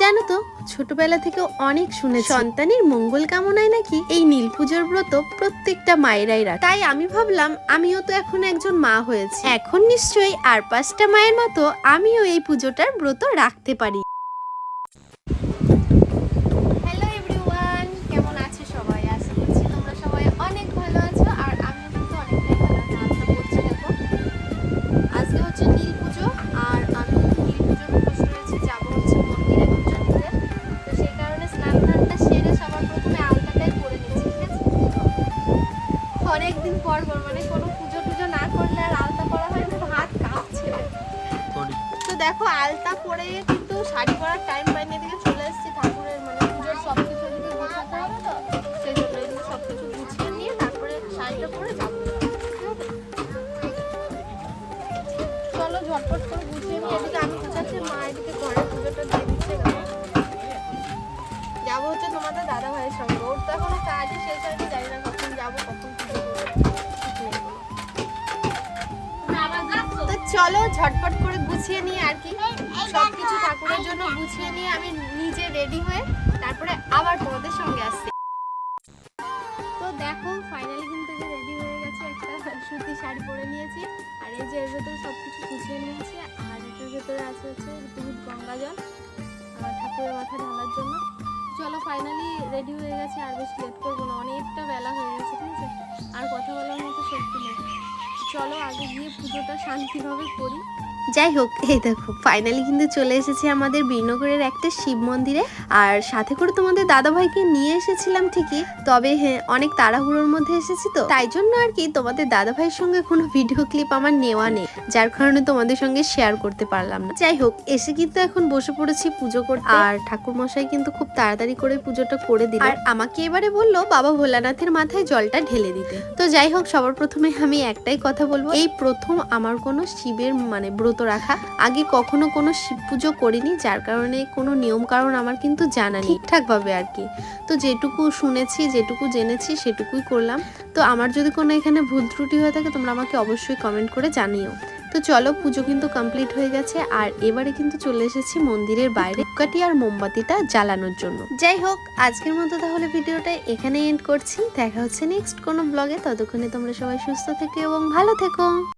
জানো তো, ছোটবেলা থেকে অনেক শুনে সন্তানের মঙ্গল কামনায় নাকি এই নীল পুজোর ব্রত প্রত্যেকটা মায়েরাই রাখে। তাই আমি ভাবলাম, আমিও তো এখন একজন মা হয়েছে। এখন নিশ্চয়ই আর পাঁচটা মায়ের মতো আমিও এই পুজোটার ব্রত রাখতে পারি। অনেকদিন পর পর মানে কোনো পুজো টুজো না করলে আর আলতা করা হয় না হাত কাঁপছে। তো দেখো আলতা পরে কিন্তু শাড়ি পরার টাইম পাইনি এদিকে চলে এসেছি ঠাকুরের মানে পুজোর সব কিছু এদিকে গোছাতে হবে তো সেই জন্য এদিকে সব কিছু গুছিয়ে নিয়ে তারপরে শাড়িটা পরে যাব। চলো ঝটপট করে গুছিয়ে নিয়ে এদিকে আমি গুছাচ্ছি মা এদিকে ঘরে পুজোটা দিয়ে দিচ্ছে। যাব হচ্ছে তোমাদের দাদা ভাইয়ের সঙ্গে ওর তো এখনও কাজই শেষ হয়নি চলো ঝটপট করে গুছিয়ে নিয়ে আর কি, সবকিছু ঠাকুরের জন্য গুছিয়ে নিয়ে আমি নিজে রেডি হয়ে তারপরে আবার তোমাদের সঙ্গে আসছি। তো দেখো ফাইনালি কিন্তু রেডি হয়ে গেছে, একটা সুতি শাড়ি পরে নিয়েছি। আর এই যে এর ভেতরে সব কিছু গুছিয়ে নিয়েছি, আর এটার ভেতরে আছে হচ্ছে দুধ গঙ্গা জল ঠাকুরের মাথা ঢালার জন্য। চলো ফাইনালি রেডি হয়ে গেছে, আর বেশি লেট করব না, অনেকটা চলো আগে গিয়ে পুজোটা শান্তিভাবে করি। যাই হোক এই দেখো ফাইনালি কিন্তু চলে এসেছি আমাদের বীরনগরের একটা শিব মন্দিরে। আর সাথে করে তোমাদের দাদাভাইকে নিয়ে এসেছিলাম ঠিকই, তবে হ্যাঁ অনেক তাড়াহুড়োর মধ্যে এসেছি তো। তাই জন্য আর কি তোমাদের দাদাভাইয়ের সঙ্গে কোনো ভিডিও ক্লিপ আমার নেওয়া নেই, যার কারণে তোমাদের সঙ্গে শেয়ার করতে পারলাম না। যাই হোক এসে কিন্তু এখন বসে পড়েছি পুজো করতে। আর ঠাকুর মশাই কিন্তু খুব তাড়াতাড়ি করে পুজোটা করে দিল। আর আমাকে এবারে বলল, বাবা ভোলানাথের মাথায় জলটা ঢেলে দিতে। তো যাই হোক সবার প্রথমে আমি একটাই কথা বলব, এই প্রথম আমার কোনো শিবের মানে ব্রত রাখা। আগে কখনো কোনো শিব পুজো করিনি যার কারণে কোনো নিয়ম কারণ আমার কিন্তু জানা নেই। ঠিকঠাক ভাবে আর কি। তো যেটুকু শুনেছি যেটুকু জেনেছি সেটুকুই করলাম। তো আমার যদি কোনো এখানে ভুল ত্রুটি হয়ে থাকে তোমরা আমাকে অবশ্যই কমেন্ট করে জানিও। তো চলো পুজো কিন্তু কমপ্লিট হয়ে গেছে। আর এবারে কিন্তু চলে এসেছি মন্দিরের বাইরে ধূপকাঠি আর মোমবাতিটা জ্বালানোর জন্য। যাই হোক আজকের মতো তাহলে ভিডিওটা এখানে এন্ড করছি। দেখা হচ্ছে নেক্সট কোনো ব্লগে ততক্ষণে তোমরা সবাই সুস্থ থেকো এবং ভালো থেকো।